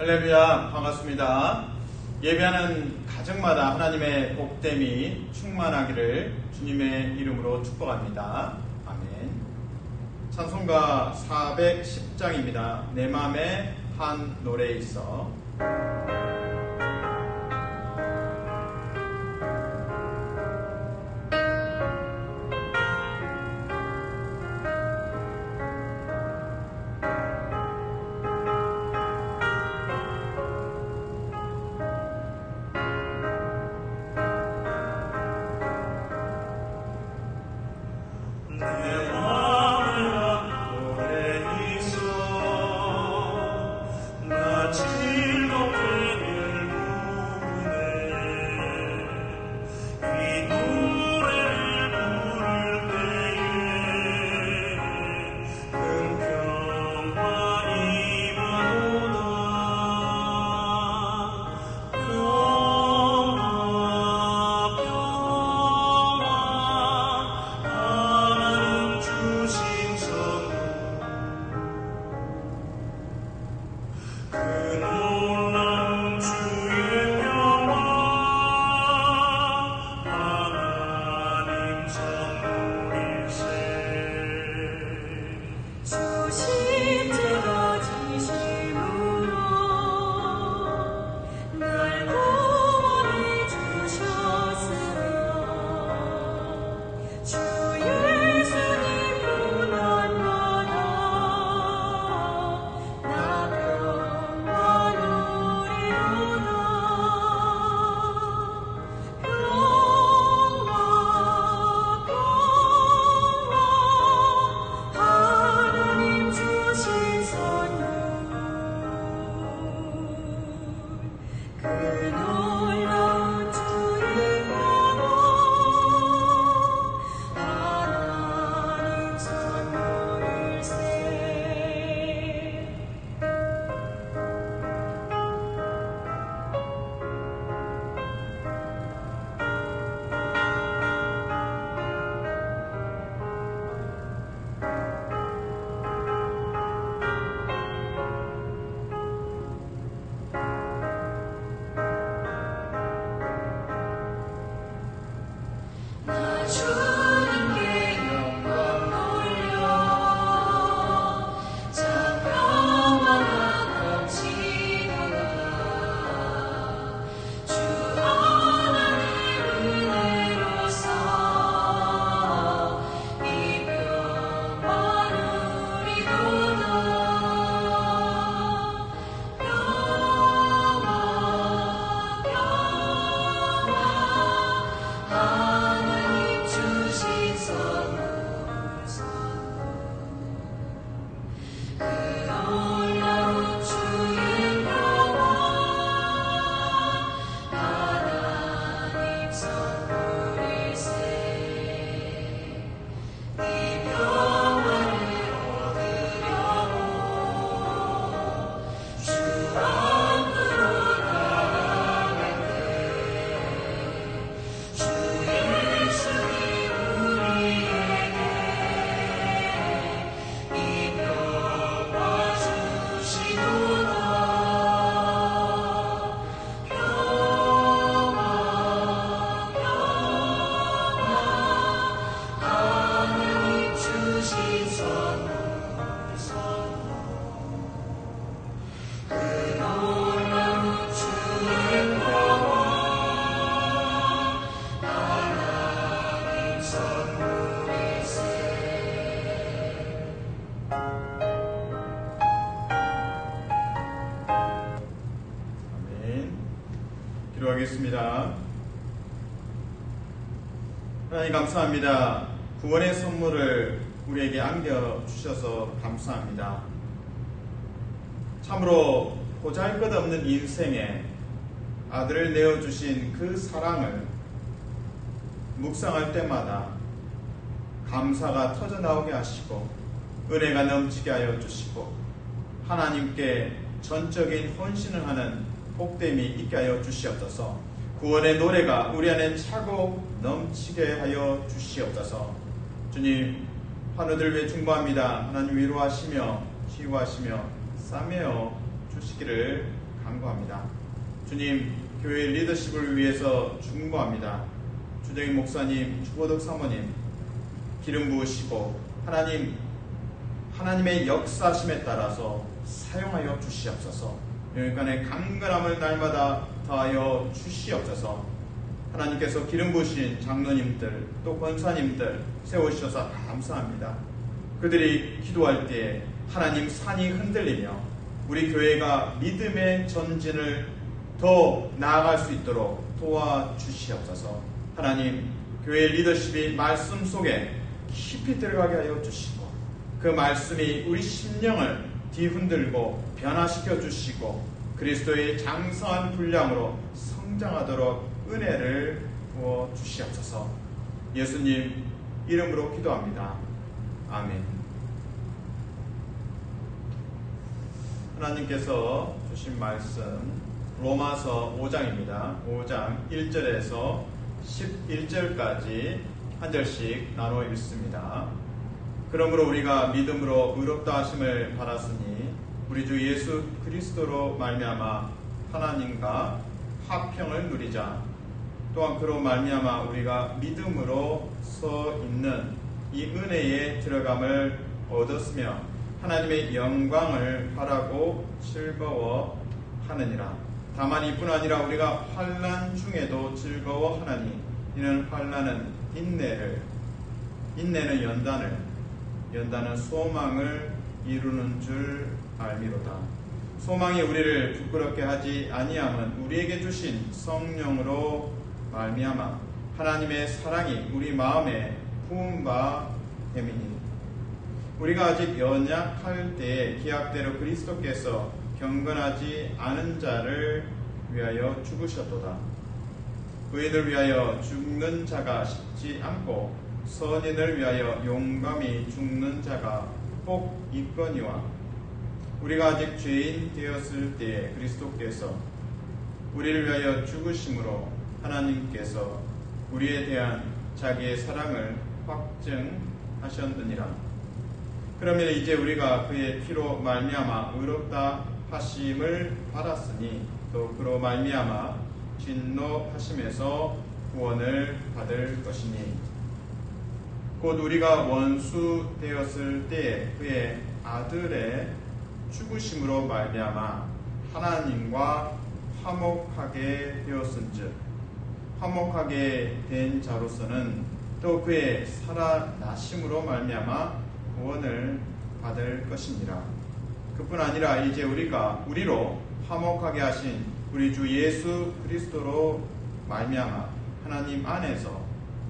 할렐루야 반갑습니다. 예배하는 가정마다 하나님의 복됨이 충만하기를 주님의 이름으로 축복합니다. 아멘. 찬송가 410장입니다. 내 맘에 한 노래 있어. Girl, 기도하겠습니다. 하나님 감사합니다. 구원의 선물을 우리에게 안겨주셔서 감사합니다. 참으로 보잘 것 없는 인생에 아들을 내어주신 그 사랑을 묵상할 때마다 감사가 터져나오게 하시고 은혜가 넘치게 하여 주시고 하나님께 전적인 헌신을 하는 복됨이 있게 하여 주시옵소서. 구원의 노래가 우리 안에 차고 넘치게 하여 주시옵소서. 주님, 환우들 위해 중보합니다. 하나님 위로하시며 치유하시며 싸매어 주시기를 간구합니다. 주님, 교회 리더십을 위해서 중보합니다. 주정인 목사님, 주보덕 사모님, 기름 부으시고 하나님 하나님의 역사심에 따라서 사용하여 주시옵소서. 영육간의 강건함을 날마다 더하여 주시옵소서. 하나님께서 기름 부으신 장로님들 또 권사님들 세우셔서 감사합니다. 그들이 기도할 때 하나님 산이 흔들리며 우리 교회가 믿음의 전진을 더 나아갈 수 있도록 도와주시옵소서. 하나님 교회 리더십이 말씀 속에 깊이 들어가게 하여 주시고 그 말씀이 우리 심령을 뒤흔들고 변화시켜 주시고 그리스도의 장성한 분량으로 성장하도록 은혜를 부어 주시옵소서. 예수님 이름으로 기도합니다. 아멘. 하나님께서 주신 말씀 로마서 5장입니다. 5장 1절에서 11절까지 한 절씩 나눠 읽습니다. 그러므로 우리가 믿음으로 의롭다 하심을 받았으니 우리 주 예수 그리스도로 말미암아 하나님과 화평을 누리자. 또한 그로 말미암아 우리가 믿음으로 서 있는 이 은혜에 들어감을 얻었으며 하나님의 영광을 바라고 즐거워하느니라. 다만 이뿐 아니라 우리가 환난 중에도 즐거워하나니 이는 환난은 인내를 인내는 연단을 연단은 소망을 이루는 줄 알미로다. 소망이 우리를 부끄럽게 하지 아니함은 우리에게 주신 성령으로 말미암아 하나님의 사랑이 우리 마음에 부은 바 됨이니 우리가 아직 연약할 때에 기약대로 그리스도께서 경건하지 않은 자를 위하여 죽으셨도다. 의인을 위하여 죽는 자가 쉽지 않고 선인을 위하여 용감히 죽는 자가 꼭 있거니와 우리가 아직 죄인 되었을 때에 그리스도께서 우리를 위하여 죽으심으로 하나님께서 우리에 대한 자기의 사랑을 확증하셨느니라. 그러면 이제 우리가 그의 피로 말미암아 의롭다 하심을 받았으니 또 그로 말미암아 진노하심에서 구원을 받을 것이니 곧 우리가 원수 되었을 때에 그의 아들의 죽으심으로 말미암아 하나님과 화목하게 되었은즉 화목하게 된 자로서는 또 그의 살아나심으로 말미암아 구원을 받을 것입니다. 그뿐 아니라 이제 우리가 우리로 화목하게 하신 우리 주 예수 그리스도로 말미암아 하나님 안에서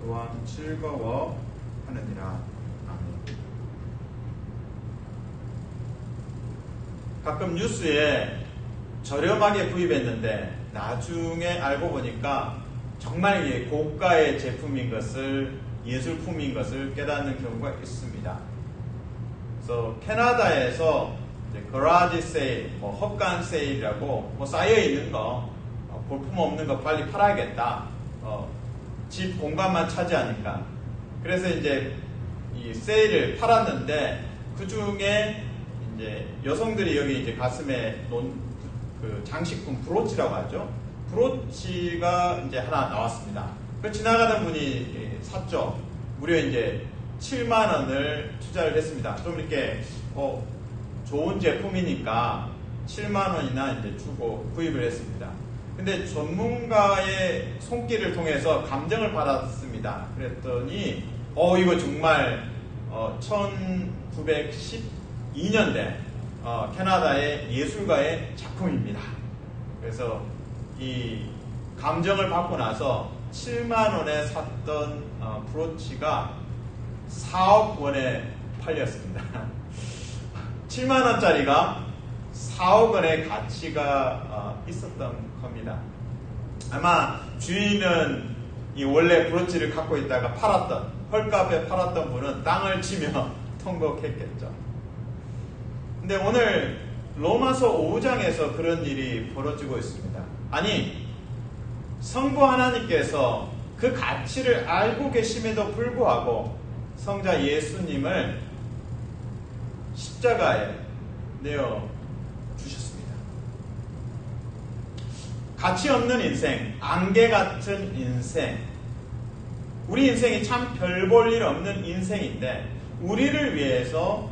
또한 즐거워하느니라. 아멘. 가끔 뉴스에 저렴하게 구입했는데 나중에 알고 보니까 정말 이게 고가의 제품인 것을 예술품인 것을 깨닫는 경우가 있습니다. 그래서 캐나다에서 거라지 세일, 뭐 헛간 세일이라고 뭐 쌓여 있는 거 어, 볼품 없는 거 빨리 팔아야겠다. 어, 집 공간만 차지하니까. 그래서 이제 이 세일을 팔았는데 그 중에 이제 여성들이 여기 이제 가슴에 놓은 그 장식품 브로치라고 하죠. 브로치가 이제 하나 나왔습니다. 그 지나가는 분이 샀죠. 무려 이제 7만 원을 투자를 했습니다. 좀 이렇게 어, 좋은 제품이니까 7만 원이나 이제 주고 구입을 했습니다. 근데 전문가의 손길을 통해서 감정을 받았습니다. 그랬더니 어 이거 정말 어, 1912년대 어, 캐나다의 예술가의 작품입니다. 그래서 이 감정을 받고 나서 7만 원에 샀던 어, 브로치가 4억 원에 팔렸습니다. 7만 원짜리가 4억 원의 가치가 어, 있었던 겁니다. 아마 주인은 이 원래 브로치를 갖고 있다가 팔았던 헐값에 팔았던 분은 땅을 치며 통곡했겠죠. 근데 오늘 로마서 5장에서 그런 일이 벌어지고 있습니다. 아니 성부 하나님께서 그 가치를 알고 계심에도 불구하고 성자 예수님을 십자가에 내어 주셨습니다. 가치 없는 인생, 안개 같은 인생. 우리 인생이 참 별 볼 일 없는 인생인데 우리를 위해서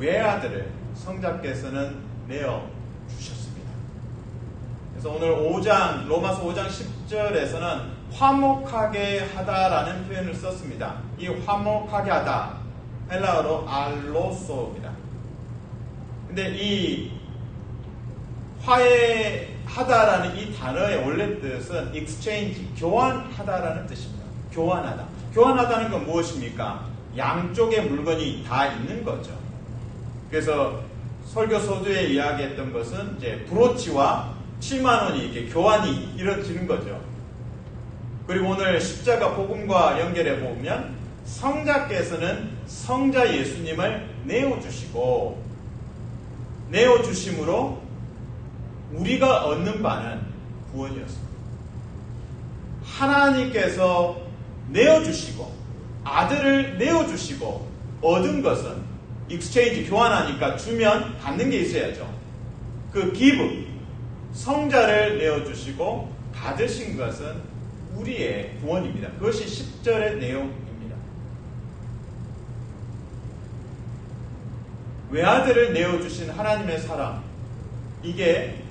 외아들을 성자께서는 내어 주셨습니다. 그래서 오늘 5장 로마서 5장 10절에서는 화목하게 하다라는 표현을 썼습니다. 이 화목하게 하다 헬라어로 알로소입니다. 근데 이 화해하다라는 이 단어의 원래 뜻은 exchange, 교환하다라는 뜻입니다. 교환하다. 교환하다는 건 무엇입니까? 양쪽의 물건이 다 있는 거죠. 그래서 설교 소두에 이야기했던 것은 이제 브로치와 7만 원이 이렇게 교환이 이루어지는 거죠. 그리고 오늘 십자가 복음과 연결해 보면 성자께서는 성자 예수님을 내어 주시고 내어 주심으로 우리가 얻는 바는 구원이었습니다. 하나님께서 내어 주시고 아들을 내어 주시고 얻은 것은 익스체인지 교환하니까 주면 받는 게 있어야죠. 그 기브 성자를 내어 주시고 받으신 것은 우리의 구원입니다. 그것이 10절의 내용입니다. 외아들을 내어 주신 하나님의 사랑 이게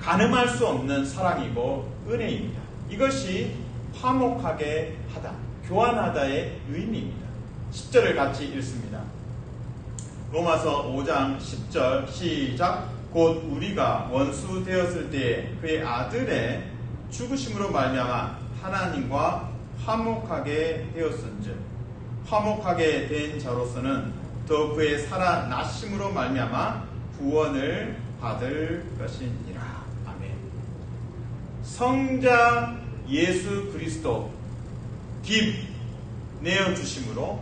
가늠할 수 없는 사랑이고 은혜입니다. 이것이 화목하게 하다, 교환하다의 의미입니다. 10절을 같이 읽습니다. 로마서 5장 10절 시작 곧 우리가 원수 되었을 때에 그의 아들의 죽으심으로 말미암아 하나님과 화목하게 되었은즉 화목하게 된 자로서는 더 그의 살아나심으로 말미암아 구원을 받을 것이니라. 아멘. 성자 예수 그리스도 깁 내어 주심으로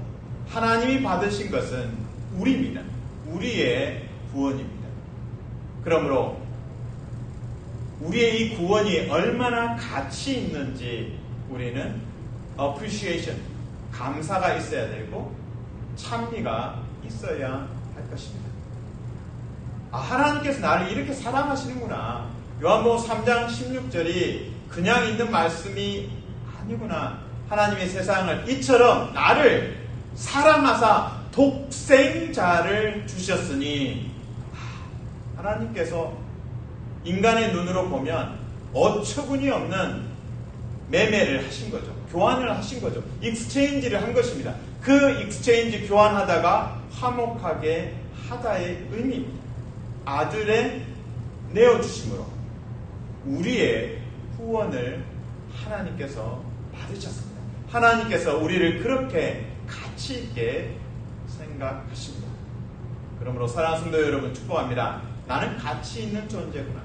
하나님이 받으신 것은 우리입니다. 우리의 구원입니다. 그러므로 우리의 이 구원이 얼마나 가치 있는지 우리는 appreciation, 감사가 있어야 되고 찬미가 있어야 할 것입니다. 아, 하나님께서 나를 이렇게 사랑하시는구나. 요한복음 3장 16절이 그냥 있는 말씀이 아니구나. 하나님의 세상을 이처럼 나를 사랑하사 독생자를 주셨으니 하나님께서 인간의 눈으로 보면 어처구니 없는 매매를 하신 거죠. 교환을 하신 거죠. 익스체인지를 한 것입니다. 그 익스체인지 교환하다가 화목하게 하다의 의미입니다. 아들의 내어주심으로 우리의 후원을 하나님께서 받으셨습니다. 하나님께서 우리를 그렇게 가치 있게 생각하십니다. 그러므로 사랑하는 성도 여러분 축복합니다. 나는 가치 있는 존재구나.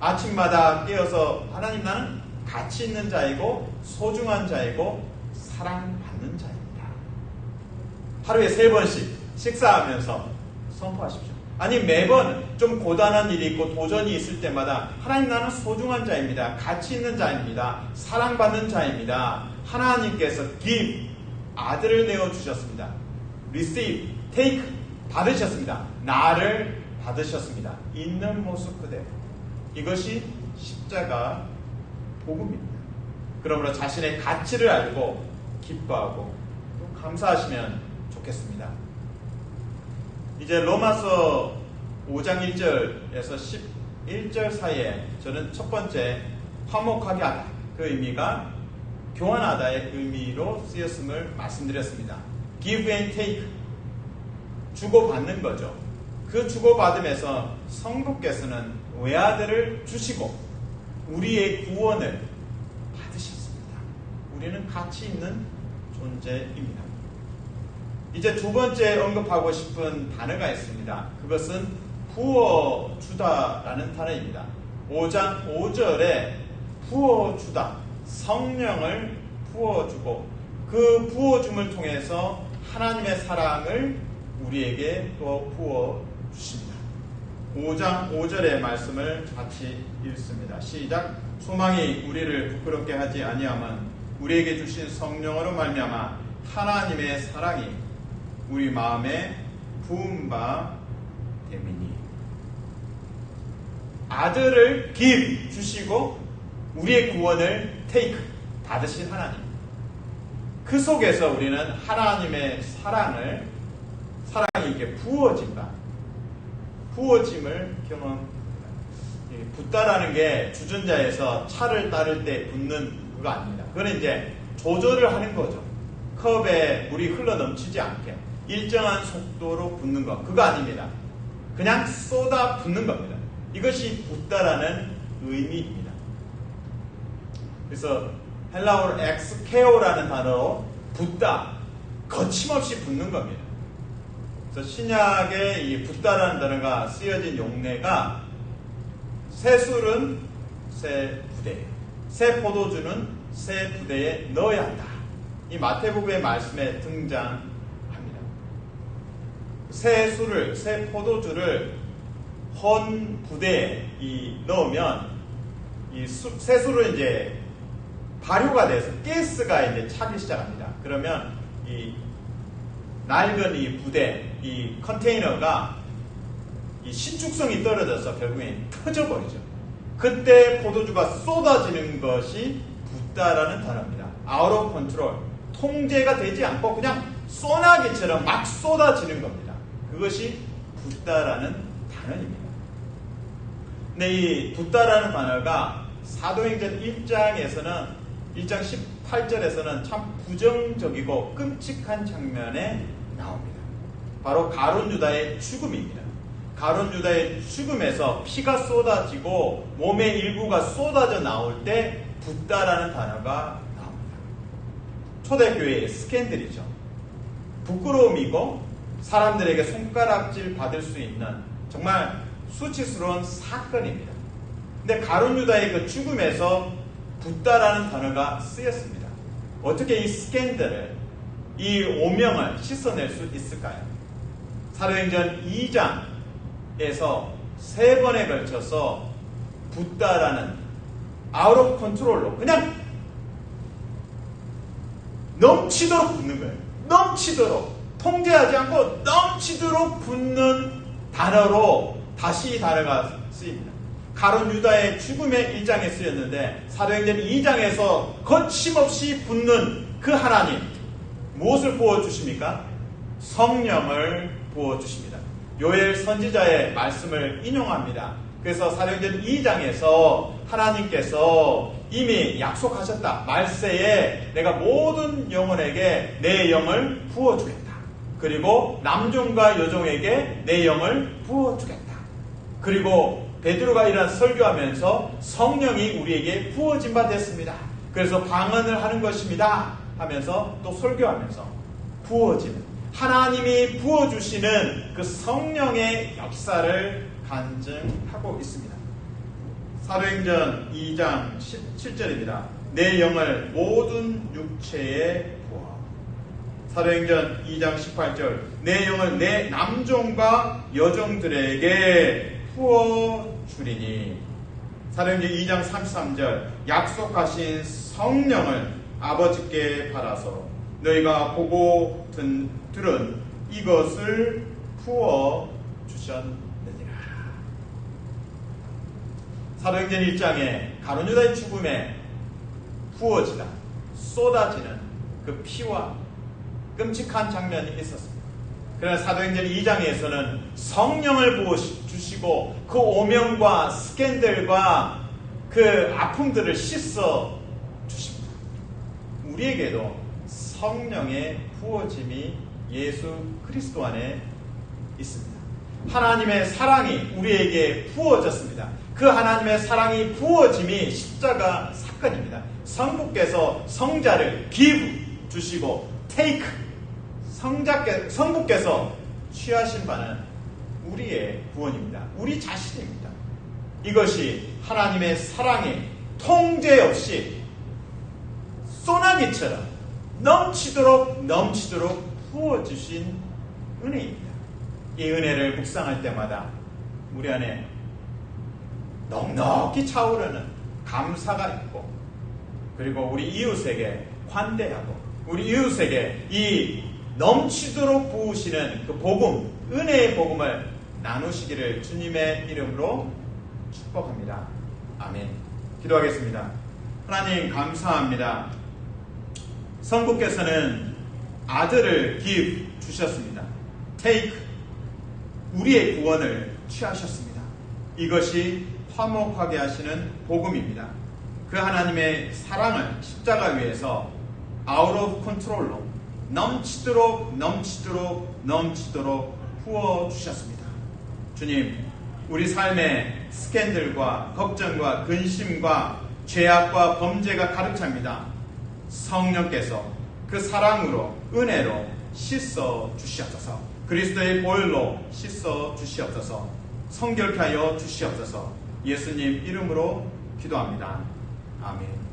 아침마다 깨어서 하나님 나는 가치 있는 자이고 소중한 자이고 사랑받는 자입니다. 하루에 세 번씩 식사하면서 선포하십시오. 아니 매번 좀 고단한 일이 있고 도전이 있을 때마다 하나님 나는 소중한 자입니다. 가치 있는 자입니다. 사랑받는 자입니다. 하나님께서 give 아들을 내어 주셨습니다. receive, take 받으셨습니다. 나를 받으셨습니다. 있는 모습 그대로. 이것이 십자가 복음입니다. 그러므로 자신의 가치를 알고 기뻐하고 또 감사하시면 좋겠습니다. 이제 로마서 5장 1절에서 11절 사이에 저는 첫 번째 화목하게 하다 그 의미가 교환하다의 의미로 쓰였음을 말씀드렸습니다. give and take 주고받는 거죠. 그 주고받음에서 성부께서는 외아들을 주시고 우리의 구원을 받으셨습니다. 우리는 가치 있는 존재입니다. 이제 두 번째 언급하고 싶은 단어가 있습니다. 그것은 부어주다라는 단어입니다. 5장 5절에 부어주다. 성령을 부어주고 그 부어줌을 통해서 하나님의 사랑을 우리에게 또 부어 주십니다. 5장 5절의 말씀을 같이 읽습니다. 시작. 소망이 우리를 부끄럽게 하지 아니하면 우리에게 주신 성령으로 말미암아 하나님의 사랑이 우리 마음에 부은 바 됨이니 아들을 give 주시고 우리의 구원을 take 받으신 하나님. 그 속에서 우리는 하나님의 사랑을 사랑이 이렇게 부어진다. 부어짐을 경험. 붓다라는 게 주전자에서 차를 따를 때 붓는 그거 아닙니다. 그거는 이제 조절을 하는 거죠. 컵에 물이 흘러 넘치지 않게 일정한 속도로 붓는 것. 그거 아닙니다. 그냥 쏟아 붓는 겁니다. 이것이 붓다라는 의미입니다. 그래서 헬라어로 엑스케오라는 단어로 붓다, 거침없이 붓는 겁니다. 그래서 신약에 이 붓다라는 단어가 쓰여진 용례가 새 술은 새 부대, 새 포도주는 새 부대에 넣어야 한다. 이 마태복음의 말씀에 등장합니다. 새 술을, 새 포도주를 헌 부대에 이 넣으면 이 수, 새 술은 이제 발효가 돼서 가스가 이제 차기 시작합니다. 그러면 이 낡은 이 부대, 이 컨테이너가 이 신축성이 떨어져서 결국엔 터져버리죠. 그때 포도주가 쏟아지는 것이 붓다라는 단어입니다. 아웃 오브 컨트롤. 통제가 되지 않고 그냥 소나기처럼 막 쏟아지는 겁니다. 그것이 붓다라는 단어입니다. 근데 이 붓다라는 단어가 사도행전 1장에서는 1장 18절에서는 참 부정적이고 끔찍한 장면에 나옵니다. 바로 가론 유다의 죽음입니다. 가론 유다의 죽음에서 피가 쏟아지고 몸의 일부가 쏟아져 나올 때 붓다라는 단어가 나옵니다. 초대교회의 스캔들이죠. 부끄러움이고 사람들에게 손가락질 받을 수 있는 정말 수치스러운 사건입니다. 근데 가론 유다의 그 죽음에서 붓다라는 단어가 쓰였습니다. 어떻게 이 스캔들을, 이 오명을 씻어낼 수 있을까요? 사도행전 2장에서 세 번에 걸쳐서 붓다라는 아웃 오브 컨트롤로 그냥 넘치도록 붓는 거예요. 넘치도록 통제하지 않고 넘치도록 붓는 단어로 다시 쓰입니다. 가론 유다의 죽음의 1장에 쓰였는데 사도행전 2장에서 거침없이 붙는 그 하나님 무엇을 부어주십니까? 성령을 부어주십니다. 요엘 선지자의 말씀을 인용합니다. 그래서 사도행전 2장에서 하나님께서 이미 약속하셨다. 말세에 내가 모든 영혼에게 내 영을 부어주겠다. 그리고 남종과 여종에게 내 영을 부어주겠다. 그리고 베드로가 이런 설교하면서 성령이 우리에게 부어진 바 됐습니다. 그래서 방언을 하는 것입니다. 하면서 또 설교하면서 부어지는 하나님이 부어주시는 그 성령의 역사를 간증하고 있습니다. 사도행전 2장 17절입니다. 내 영을 모든 육체에 부어. 사도행전 2장 18절 내 영을 내 남종과 여종들에게 부어 주리니 사도행전 2장 33절 약속하신 성령을 아버지께 받아서 너희가 보고 든, 들은 이것을 부어 주셨느니라. 사도행전 1장에 가론유다의 죽음에 부어지다 쏟아지는 그 피와 끔찍한 장면이 있었습니다. 그러나 사도행전 2장에서는 성령을 부어 주시고 그 오명과 스캔들과 그 아픔들을 씻어 주십니다. 우리에게도 성령의 부어짐이 예수 그리스도 안에 있습니다. 하나님의 사랑이 우리에게 부어졌습니다. 그 하나님의 사랑이 부어짐이 십자가 사건입니다. 성부께서 성자를 give 주시고 take 성자께, 성부께서 취하신 바는 우리의 구원입니다. 우리 자신입니다. 이것이 하나님의 사랑이 통제 없이 소나기처럼 넘치도록 넘치도록 부어주신 은혜입니다. 이 은혜를 묵상할 때마다 우리 안에 넉넉히 차오르는 감사가 있고 그리고 우리 이웃에게 관대하고 우리 이웃에게 이 넘치도록 부으시는 그 복음, 은혜의 복음을 나누시기를 주님의 이름으로 축복합니다. 아멘. 기도하겠습니다. 하나님 감사합니다. 성부께서는 아들을 give 주셨습니다. take 우리의 구원을 취하셨습니다. 이것이 화목하게 하시는 복음입니다. 그 하나님의 사랑을 십자가 위에서 of control로 넘치도록 넘치도록 넘치도록 부어 주셨습니다. 주님, 우리 삶의 스캔들과 걱정과 근심과 죄악과 범죄가 가득 찹니다. 성령께서 그 사랑으로 은혜로 씻어 주시옵소서. 그리스도의 보혈로 씻어 주시옵소서. 성결케 하여 주시옵소서. 예수님 이름으로 기도합니다. 아멘.